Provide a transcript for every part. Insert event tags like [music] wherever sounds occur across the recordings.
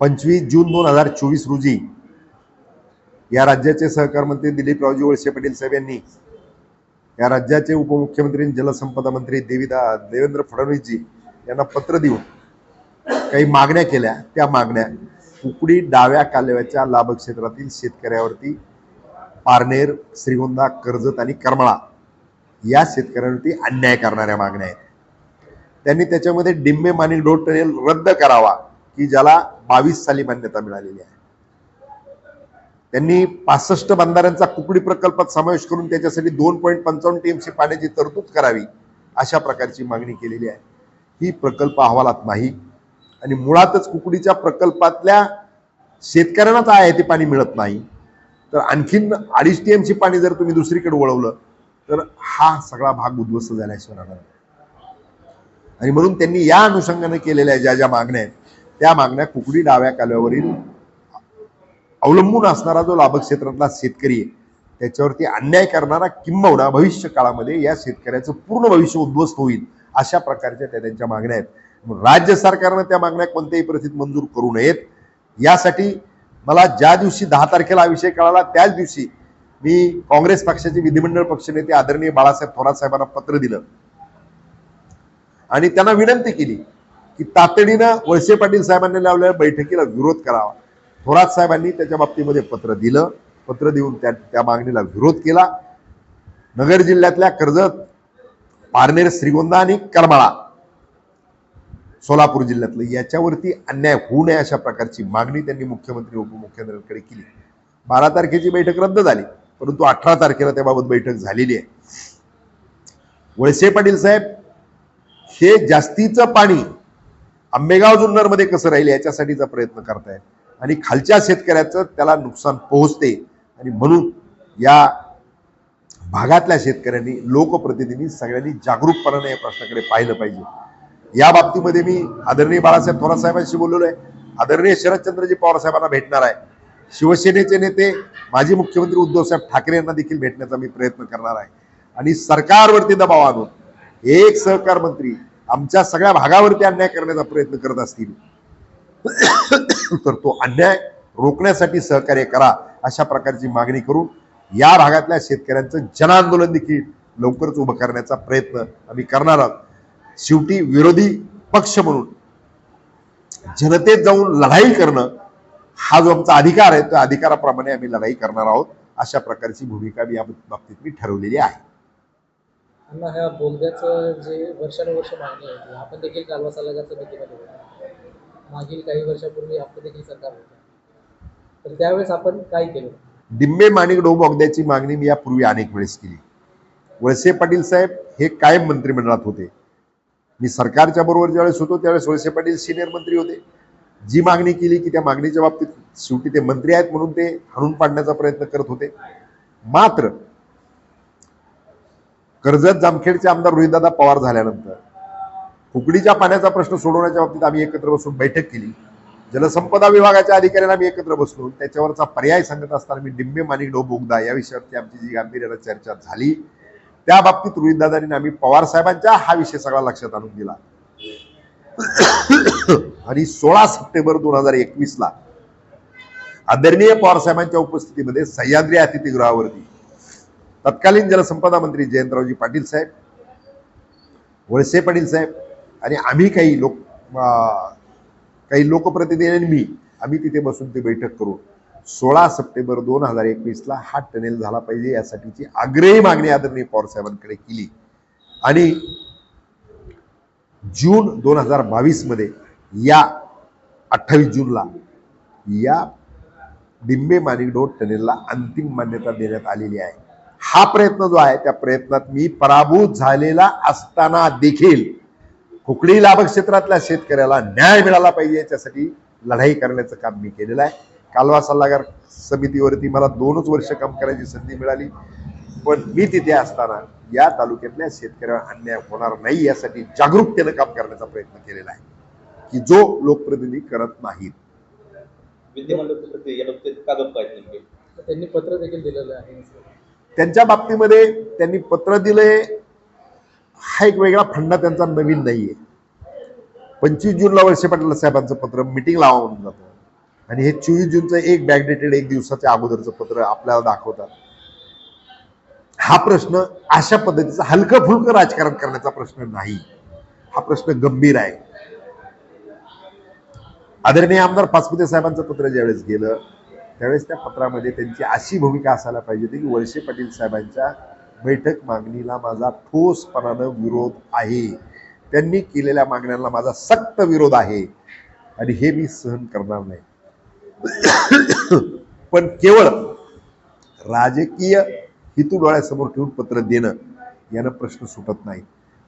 पंचवीस जून दोन हजार चोवीस रोजी या राज्याचे सहकार मंत्री दिलीपरावजी वळसे पाटील साहेब यांनी या राज्याचे उपमुख्यमंत्री जलसंपदा मंत्री देविदा देवेंद्र फडणवीसजी यांना पत्र देऊन काही मागण्या केल्या. त्या मागण्या कुकडी डाव्या कालव्याच्या लाभ क्षेत्रातील शेतकऱ्यावरती पारनेर श्रीगोंदा कर्जत आणि करमळा या शेतकऱ्यांवरती अन्याय करणाऱ्या मागण्या आहेत. त्यांनी त्याच्यामध्ये डिंबे मानिक रोड टनेल रद्द करावा. की ज्याला बावीस साली मान्यता मिळालेली आहे. त्यांनी पासष्ट बंधाऱ्यांचा कुकडी प्रकल्पात समावेश करून त्याच्यासाठी दोन पॉईंट पंचावन्न टीएमसी पाण्याची तरतूद करावी अशा प्रकारची मागणी केलेली आहे. ही प्रकल्प अहवालात नाही आणि मुळातच कुकडीच्या प्रकल्पातल्या शेतकऱ्यांनाच आहे ते पाणी मिळत नाही. तर आणखीन अडीच टीएमसी पाणी जर तुम्ही दुसरीकडे वळवलं तर हा सगळा भाग उद्ध्वस्त झाल्याशिवाय राहणार आणि म्हणून त्यांनी या अनुषंगाने केलेल्या ज्या ज्या मागण्या आहेत त्या मागण्या कुकडी डाव्या कालव्यावरील अवलंबून असणारा जो लाभ क्षेत्रातला शेतकरी आहे त्याच्यावरती अन्याय करणारा किंबहुना भविष्य काळामध्ये या शेतकऱ्याचं पूर्ण भविष्य उद्ध्वस्त होईल अशा प्रकारच्या त्या त्यांच्या मागण्या आहेत. राज्य सरकारनं त्या मागण्या कोणत्याही परिस्थितीत मंजूर करू नयेत. यासाठी मला ज्या दिवशी दहा तारखेला हा विषय कळाला त्याच दिवशी मी काँग्रेस पक्षाचे विधिमंडळ पक्षनेते आदरणीय बाळासाहेब थोरात साहेबांना पत्र दिलं. आणि त्यांना विनंती केली की तातडीनं वळसे पाटील साहेबांनी लावलेल्या बैठकीला विरोध करावा. थोरात साहेबांनी त्याच्या बाबतीमध्ये पत्र दिलं. पत्र देऊन त्या त्या मागणीला विरोध केला. नगर जिल्ह्यातल्या कर्जत पारनेर श्रीगोंदा आणि करमाळा सोलापूर जिल्ह्यातलं याच्यावरती अन्याय होऊ नये अशा प्रकारची मागणी त्यांनी मुख्यमंत्री उपमुख्यमंत्र्यांकडे केली. बारा तारखेची बैठक रद्द झाली. परंतु अठरा तारखेला त्याबाबत बैठक झालेली आहे. वळसे पाटील साहेब हे जास्तीचं पाणी आंबेगाव जुन्नरमध्ये कसं राहील याच्यासाठीचा प्रयत्न करतायत आणि खालच्या शेतकऱ्याचं त्याला नुकसान पोहोचते. आणि म्हणून या भागातल्या शेतकऱ्यांनी लोकप्रतिनिधी सगळ्यांनी जागरूकपणाने या प्रश्नाकडे पाहिलं पाहिजे. या बाबतीमध्ये मी आदरणीय बाळासाहेब थोरात साहेबांशी बोललेलो आहे आदरणीय शरदचंद्रजी पवार साहेबांना भेटणार आहे. शिवसेनेचे नेते माजी मुख्यमंत्री उद्धवसाहेब ठाकरे यांना देखील भेटण्याचा मी प्रयत्न करणार आहे. आणि सरकारवरती दबाव आणून एक सहकार मंत्री आमच्या सगळ्या भागावरती अन्याय करण्याचा प्रयत्न करत असतील. तर तो अन्याय रोखण्यासाठी सहकार्य करा अशा प्रकारची मागणी करून या भागातल्या शेतकऱ्यांचं जनआंदोलन देखील लवकरच उभं करण्याचा प्रयत्न आम्ही करणार आहोत. शेवटी विरोधी पक्ष म्हणून जनतेत जाऊन लढाई करणं हा जो आमचा अधिकार आहे त्या अधिकाराप्रमाणे आम्ही लढाई करणार आहोत. अशा प्रकारची भूमिका मी या बाबतीत मी ठरवलेली आहे. अण्णा ह्या बोगद्याचं जे वर्षानुवर्ष मागणी होती आपण देखील कालवा सल्लागार समितीमध्ये होतो मागील काही वर्षापूर्वी आपण देखील सरकार होतं. तर त्यावेळेस आपण काय केलं? डिंबे माणिकडो बोगद्याची मागणी मी यापूर्वी अनेक वेळेस केली. वळसे पाटील साहेब हे कायम मंत्रिमंडळात होते. मी सरकारच्या बरोबर ज्यावेळेस होतो त्यावेळेस वळसे पाटील सिनियर मंत्री होते. जी मागणी केली की त्या मागणीच्या बाबतीत शेवटी ते मंत्री आहेत म्हणून ते हाणून पाडण्याचा प्रयत्न करत होते. मात्र कर्जत जामखेडचे आमदार रोहितदादा पवार झाल्यानंतर कुकडीच्या पाण्याचा प्रश्न सोडवण्याच्या बाबतीत आम्ही एकत्र बसून बैठक केली. जलसंपदा विभागाच्या अधिकाऱ्यांना आम्ही एकत्र बसलो. त्याच्यावरचा पर्याय सांगत असताना मी डिंबे माणिक डो बोगदा या विषयावरती आमची जी गांभीर्यानं चर्चा झाली. त्या बाबतीत रोहितदादांनी आम्ही पवार साहेबांच्या हा विषय सगळा लक्षात आणून दिला. आणि सोळा सप्टेंबर दोन हजार एकवीस ला आदरणीय पवार साहेबांच्या उपस्थितीमध्ये सह्याद्री अतिथीगृहावरती तत्कालीन जलसंपदा मंत्री जयंतरावजी पाटील साहेब वळसे पाटील साहेब आणि आम्ही काही लोक काही लोकप्रतिनिधी आणि मी आम्ही तिथे बसून ती बैठक करू सोळा सप्टेंबर दोन हजार एकवीसला हा टनेल झाला पाहिजे यासाठीची आग्रही मागणी आदरणीय पवार साहेबांकडे केली. आणि जून दोन हजार बावीसमध्ये या अठ्ठावीस जूनला या डिंबे माणिकडोट टनेलला अंतिम मान्यता देण्यात आलेली आहे. हा प्रयत्न जो आहे त्या प्रयत्नात मी पराभूत झालेला असताना देखील कुकडी लाभक क्षेत्रातल्या शेतकऱ्याला न्याय मिळाला पाहिजे याच्यासाठी लढाई करण्याचं काम मी केलेलं आहे. कालवा सल्लागार समितीवरती मला दोनच वर्ष काम करायची संधी मिळाली पण मी तिथे असताना या तालुक्यातल्या शेतकऱ्यावर अन्याय होणार नाही यासाठी जागरूकतेनं काम करण्याचा प्रयत्न केलेला आहे की जो लोकप्रतिनिधी करत नाहीत. त्यांनी पत्र देखील दिलेलं आहे. त्यांच्या बाबतीमध्ये त्यांनी पत्र दिले हा एक वेगळा फंडा त्यांचा नवीन नाहीये. पंचवीस जूनला वर्षे पाटील साहेबांचं पत्र मिटिंग लावा म्हणून जातं. आणि हे चोवीस जूनचं एक बॅकडेटेड एक दिवसाच्या अगोदरचं पत्र आपल्याला दाखवतात. हा प्रश्न अशा पद्धतीचा हलकं फुलकं राजकारण करण्याचा प्रश्न नाही. हा प्रश्न गंभीर आहे. आदरणीय आमदार पाचपुते साहेबांचं पत्र ज्यावेळेस गेलं त्यावेळेस त्या पत्रामध्ये त्यांची अशी भूमिका असायला पाहिजे होती की वळसे पाटील साहेबांच्या बैठक मागणीला माझा ठोसपणानं विरोध आहे. त्यांनी केलेल्या मागण्यांना माझा सक्त विरोध आहे. आणि हे मी सहन करणार नाही. [coughs] पण केवळ राजकीय हेतू डोळ्यासमोर ठेवून पत्र देणं यानं प्रश्न सुटत नाही.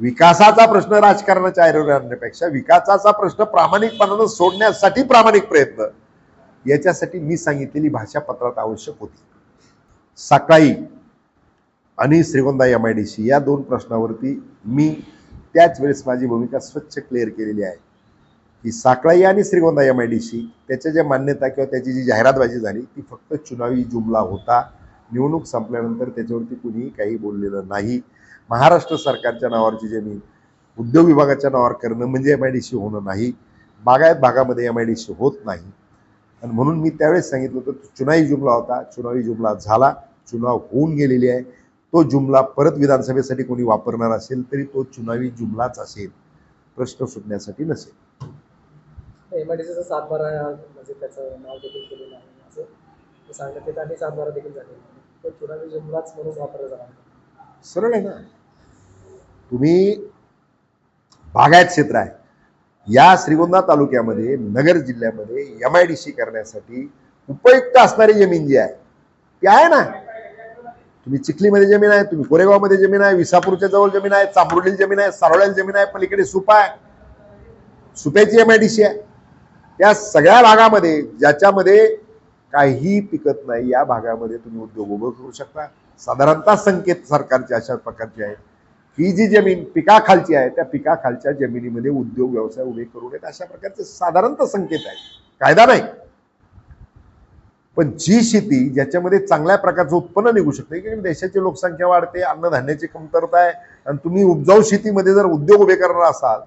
विकासाचा प्रश्न राजकारणाच्या ऐरोवर आणण्यापेक्षा विकासाचा प्रश्न प्रामाणिकपणानं सोडण्यासाठी प्रामाणिक प्रयत्न. याच्यासाठी मी सांगितलेली भाषा पत्रात आवश्यक होती. सकाळी आणि Shrigonda M I D C या दोन प्रश्नावरती मी त्याच वेळेस माझी भूमिका स्वच्छ क्लिअर केलेली आहे. की साकळाई आणि Shrigonda M I D C त्याच्या ज्या मान्यता किंवा त्याची जी जाहिरातबाजी झाली ती फक्त चुनावी जुमला होता. निवडणूक संपल्यानंतर त्याच्यावरती कुणीही काही बोललेलं नाही. महाराष्ट्र सरकारच्या नावावरची जमीन उद्योग विभागाच्या नावावर करणं म्हणजे एम आय डी सी होणं नाही. बागायत भागामध्ये एम आय डी सी होत नाही. आणि म्हणून मी त्यावेळेस सांगितलं होतं तो चुनावी जुमला होता चुनावी जुमला झाला चुनाव होऊन गेलेली आहे तो जुमला परत विधानसभेसाठी कोणी वापरणार असेल तरी तो चुनावी जुमलाच असेल प्रश्न सुटण्यासाठी नसेल. सरळ आहे ना. तुम्ही बागायत क्षेत्र आहे. या श्रीगोंदा तालुक्यामध्ये नगर जिल्ह्यामध्ये एम आय डी सी करण्यासाठी उपयुक्त असणारी जमीन जी आहे ती आहे ना? तुम्ही चिखलीमध्ये जमीन आहे तुम्ही कोरेगावमध्ये जमीन आहे विसापूरच्या जवळ जमीन आहे चांबुर्डील जमीन आहे सारोळ्याला जमीन आहे पलीकडे सुपा आहे. सुप्याची एम आय डी सी आहे. त्या सगळ्या भागामध्ये ज्याच्यामध्ये काही पिकत नाही या भागामध्ये तुम्ही उद्योग उभं करू शकता. साधारणतः संकेत सरकारचे अशा प्रकारचे आहेत. ही जी जमीन पिकाखालची आहे त्या पिकाखालच्या जमिनीमध्ये उद्योग व्यवसाय उभे करू नयेत अशा प्रकारचे साधारणतः संकेत आहेत. कायदा नाही. पण जी शेती ज्याच्यामध्ये चांगल्या प्रकारचं उत्पन्न निघू शकते कारण देशाची लोकसंख्या वाढते अन्नधान्याची कमतरता आहे आणि तुम्ही उपजाऊ शेतीमध्ये जर उद्योग उभे करणार असाल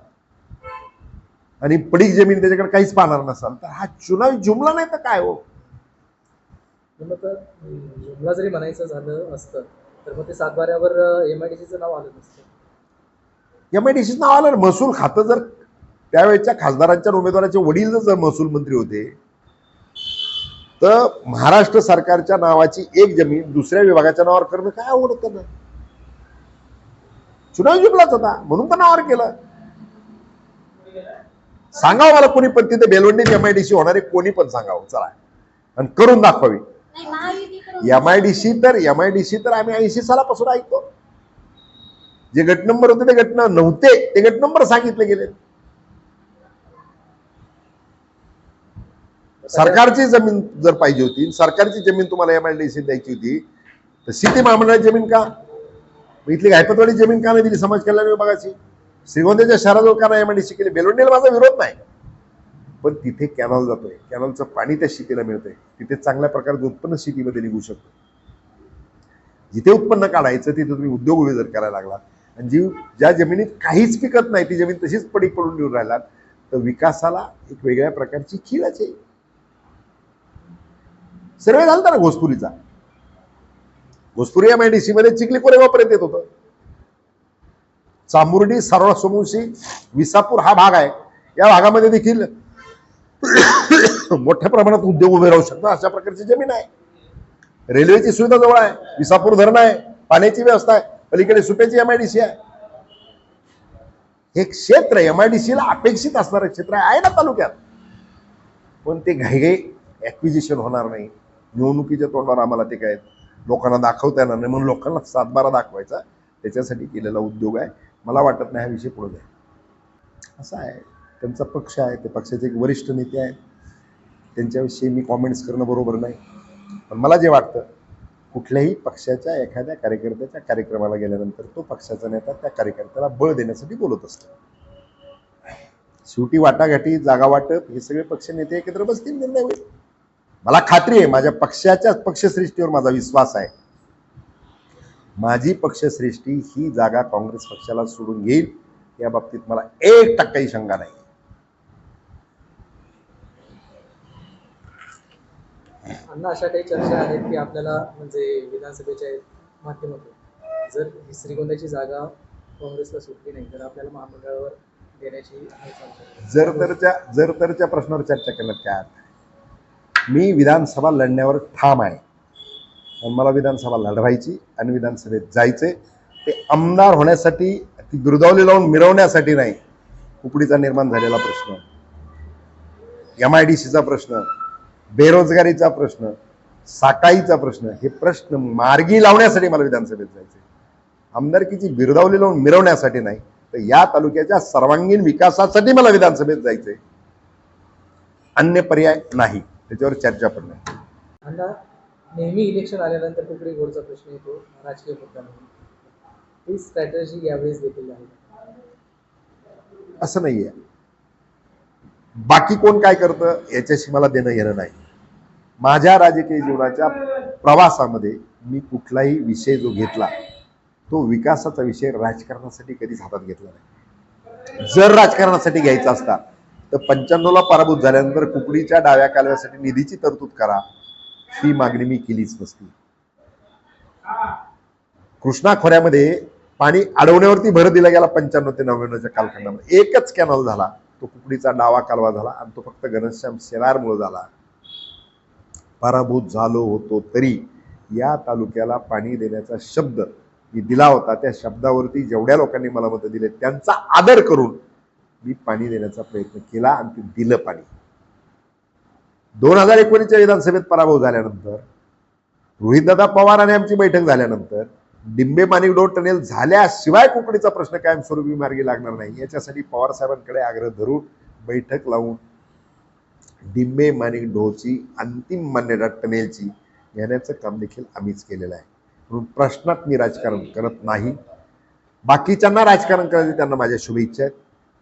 आणि पडीक जमीन त्याच्याकडे काहीच पाहणार नसाल तर हा चुनावी जुमला नाही तर काय हो? जुमला जरी म्हणायचं झालं असतं तर मग ते सातबाऱ्यावर एम आय डी सीचं नाव आलं नसतं. एम आय डी सीचं नाव आलं महसूल खातं जर त्यावेळेच्या खासदारांच्या उमेदवाराचे वडील जर महसूल मंत्री होते तर महाराष्ट्र सरकारच्या नावाची एक जमीन दुसऱ्या विभागाच्या नावावर करणं काय आवड होतं ना? चुनाव जिंकलाच होता म्हणून तर नावावर केलं. सांगावं मला कोणी पण तिथे बेलवंडीत एम आय डी सी होणारे कोणी पण सांगावं चला. आणि करून दाखवावी. एम आय डी सी तर एम आय डी सी तर आम्ही ऐंशी सालापासून ऐकतो. जे गट नंबर होते ते गट नव्हते. ते गट नंबर सांगितले गेले. सरकारची जमीन जर पाहिजे होती सरकारची जमीन तुम्हाला एम आय डी सी द्यायची होती तर शेती महामंडळाची जमीन का? इथली गायपतवाडी जमीन का नाही दिली समाज कल्याण विभागाची? श्रीगोंद्याच्या शहराजवळ का नाही एम आय डी सी केली? बेलोंडीला माझा विरोध नाही. पण तिथे कॅनॉल जातोय. कॅनॉलचं पाणी त्या शेतीला मिळतंय. तिथे चांगल्या प्रकारचं उत्पन्न शेतीमध्ये निघू शकतं. जिथे उत्पन्न काढायचं तिथे तुम्ही उद्योग उभे जर करायला लागला आणि जी ज्या जमिनीत काहीच पिकत नाही ती जमीन तशीच पडी पडून येऊन राहिलात तर विकासाला एक वेगळ्या प्रकारची खीळच आहे. सर्वे झालता ना घोसपुरीचा Ghospuri M I D C मध्ये चिखली कोरेगावपर्यंत येत होतं. चांबुर्डी सारोळा सोमुशी विसापूर हा भाग आहे. या भागामध्ये देखील मोठ्या प्रमाणात उद्योग उभे राहू शकतात. अशा प्रकारची जमीन आहे. रेल्वेची सुविधा जवळ आहे. विसापूर धरण आहे. पाण्याची व्यवस्था आहे. पलीकडे सुप्याची एम आय डी सी आहे. हे क्षेत्र एम आय डी अपेक्षित असणारं क्षेत्र आहे ना तालुक्यात. पण ते घाईघाई ऍक्विजिशन होणार नाही. निवडणुकीच्या तोंडावर आम्हाला ते काय लोकांना दाखवता येणार नाही. म्हणून लोकांना सातबारा दाखवायचा. त्याच्यासाठी केलेला उद्योग आहे. मला वाटत नाही हा विषय पुढे जाईल. असं आहे. त्यांचा पक्ष आहे ते पक्षाचे एक वरिष्ठ नेते आहेत. त्यांच्याविषयी मी कॉमेंट्स करणं बरोबर नाही. पण मला जे वाटतं कुठल्याही पक्षाच्या एखाद्या कार्यकर्त्याच्या कार्यक्रमाला गेल्यानंतर तो पक्षाचा नेता त्या कार्यकर्त्याला बळ देण्यासाठी बोलत असतो. शेवटी वाटाघाटी जागा वाटप हे सगळे पक्ष नेते एकत्र बसतील निर्णय होईल. मला खात्री आहे माझ्या पक्षाच्या पक्षश्रेष्ठीवर माझा विश्वास आहे. माझी पक्षश्रेष्ठी ही जागा काँग्रेस पक्षाला सोडून घेईल या बाबतीत मला एक टक्काही शंका नाही. अण्णा अशा काही चर्चा आहेत की आपल्याला म्हणजे विधानसभेच्या माध्यमातून. जर ही श्रीगोंद्याची जागा काँग्रेसला सुटली नाही तर आपल्याला महामंडळावर देण्याची जर तरच्या जर तरच्या प्रश्नावर चर्चा केल्यात काय मी विधानसभा लढण्यावर ठाम आहे. मला विधानसभा लढवायची आणि विधानसभेत जायचे ते आमदार होण्यासाठी ती दुर्दावली लावून मिरवण्यासाठी नाही. कुपडीचा निर्माण झालेला प्रश्न. एम आय डी सीचा प्रश्न. बेरोजगारीचा प्रश्न साकाईचा प्रश्न हे प्रश्न मार्गी लावण्यासाठी मला विधानसभेत जायचे आमदारकीची बिरदावली लावून मिरवण्यासाठी नाही तर या तालुक्याच्या सर्वांगीण विकासासाठी मला विधानसभेत जायचंय. अन्य पर्याय नाही त्याच्यावर चर्चा पण नाही. नेहमी इलेक्शन आल्यानंतर कुकडी गोडचा प्रश्न येतो राजकीय मुद्दा ही स्ट्रॅटजी यावेळेस देखील आहे. असं नाहीये. बाकी कोण काय करतं याच्याशी मला देणं येणं नाही. माझ्या राजकीय जीवनाच्या प्रवासामध्ये मी कुठलाही विषय जो घेतला तो विकासाचा विषय राजकारणासाठी कधीच हातात घेतला नाही. जर राजकारणासाठी घ्यायचा असता तर पंच्याण्णवला पराभूत झाल्यानंतर कुकडीच्या डाव्या कालव्यासाठी निधीची तरतूद करा ही मागणी मी केलीच नसती. कृष्णा खोऱ्यामध्ये पाणी अडवण्यावरती भर दिला गेला पंच्याण्णव ते नव्याण्णवच्या कालखंडामध्ये. एकच कॅनल झाला. तो कुकडीचा डावा कालवा झाला आणि तो फक्त घनश्याम शेलारमुळे झाला. पराभूत झालो होतो तरी या तालुक्याला पाणी देण्याचा शब्द मी दिला होता. त्या शब्दावरती जेवढ्या लोकांनी मला मतं दिले त्यांचा आदर करून मी पाणी देण्याचा प्रयत्न केला आणि ते दिलं पाणी. दोन हजार एकोणीसच्या विधानसभेत पराभव झाल्यानंतर रोहितदादा पवार आणि आमची बैठक झाल्यानंतर डिंबे माणिकडो टनेल झाल्याशिवाय कोकणीचा प्रश्न कायमस्वरूपी मार्गी लागणार नाही. याच्यासाठी पवार साहेबांकडे आग्रह धरून बैठक लावून डिंबे माणिक डोची अंतिम मान्यता टनेलची घेण्याचं काम देखील आम्हीच केलेलं आहे. म्हणून प्रश्नात मी राजकारण करत नाही. बाकीच्यांना राजकारण करायचं त्यांना माझ्या शुभेच्छा आहेत.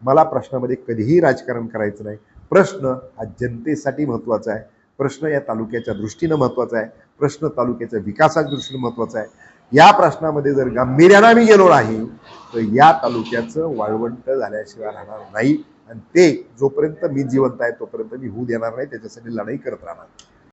मला प्रश्नामध्ये कधीही राजकारण करायचं नाही. प्रश्न हा जनतेसाठी महत्त्वाचा आहे. प्रश्न या तालुक्याच्या दृष्टीनं महत्त्वाचा आहे. प्रश्न तालुक्याच्या विकासाच्या दृष्टीनं महत्त्वाचा आहे. या प्रश्नामध्ये जर गांभीर्यानं आम्ही गेलो नाही तर या तालुक्याचं वाळवंट झाल्याशिवाय राहणार नाही. आणि ते जोपर्यंत मी जिवंत आहे तोपर्यंत मी होऊ देणार नाही त्याच्यासाठी लढाई करत राहणार.